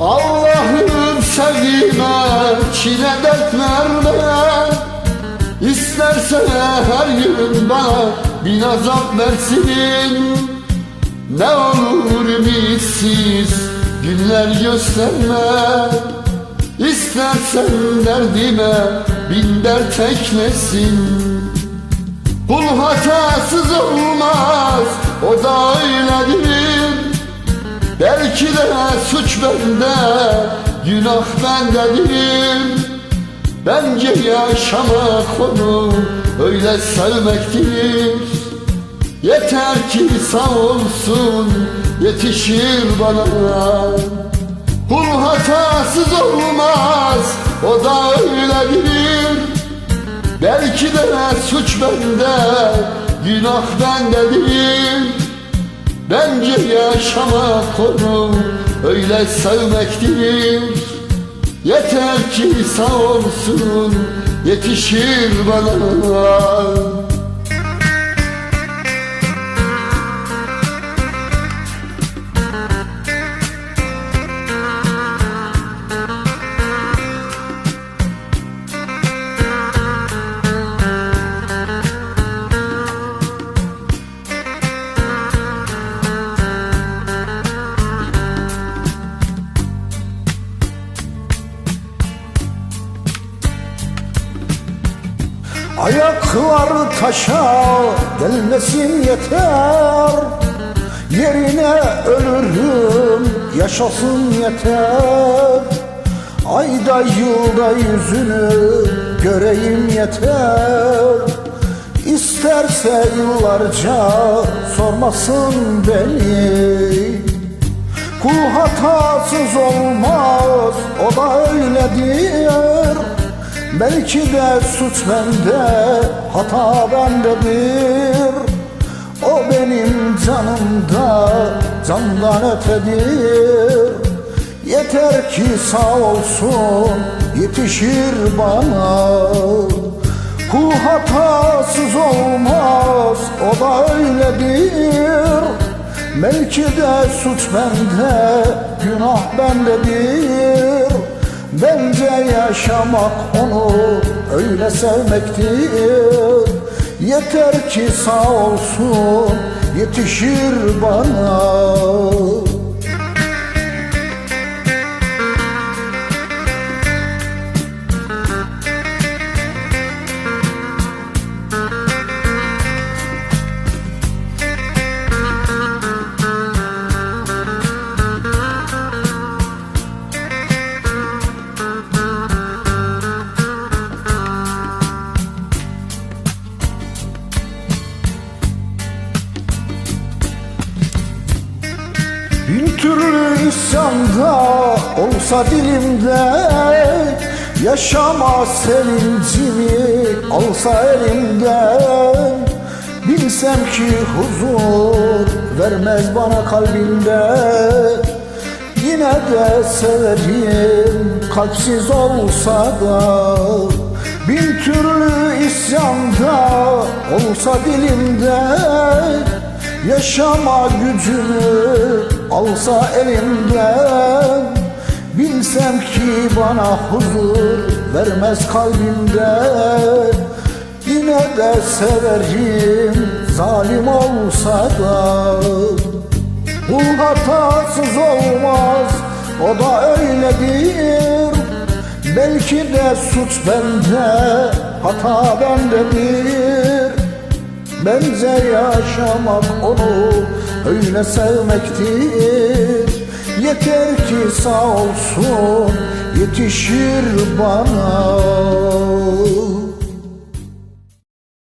derdime çile dert verme İsterse her gün bana bin azap versin. Ne olur ümitsiz günler gösterme. İstersen derdime bin dert eklesin. Kul hatasız olmaz o da öyledir Belki de suç bende günah bendedir Bence yaşamak onu öyle sevmektir Yeter ki sağ olsun yetişir bana. Kul hatasız olmaz o da öyledir Belki de suç bende günah bendedir Bence yaşamak onu öyle sevmektir Yeter ki sağ olsun yetişir bana Ayaklar taşa gelmesin yeter. Yerine ölürüm yaşasın yeter. Ayda yılda yüzünü göreyim yeter. İsterse yıllarca sormasın beni. Kul hatasız olmaz o da öyledir Belki de suç bende, hata bendedir O benim canımda, candan ötedir. Yeter ki sağ olsun, yetişir bana. Kul hatasız olmaz, o da öyledir. Belki de suç bende, günah bendedir Bence yaşamak onu öyle sevmektir. Yeter ki sağ olsun yetişir bana Bin türlü isyanda olsa dilimde Yaşama sevincimi alsa elimden. Bilsem ki huzur vermez bana kalbimde. Yine de severim kalpsiz olsa da Bin türlü isyanda olsa dilimde Yaşama gücümü alsa elimden Bilsem ki bana huzur vermez kalbimde. Yine de severim zalim olsa da Kul hatasız olmaz o da öyledir. Belki de suç bende hata bendedir Bence yaşamak onu öyle sevmektir. Yeter ki sağ olsun yetişir bana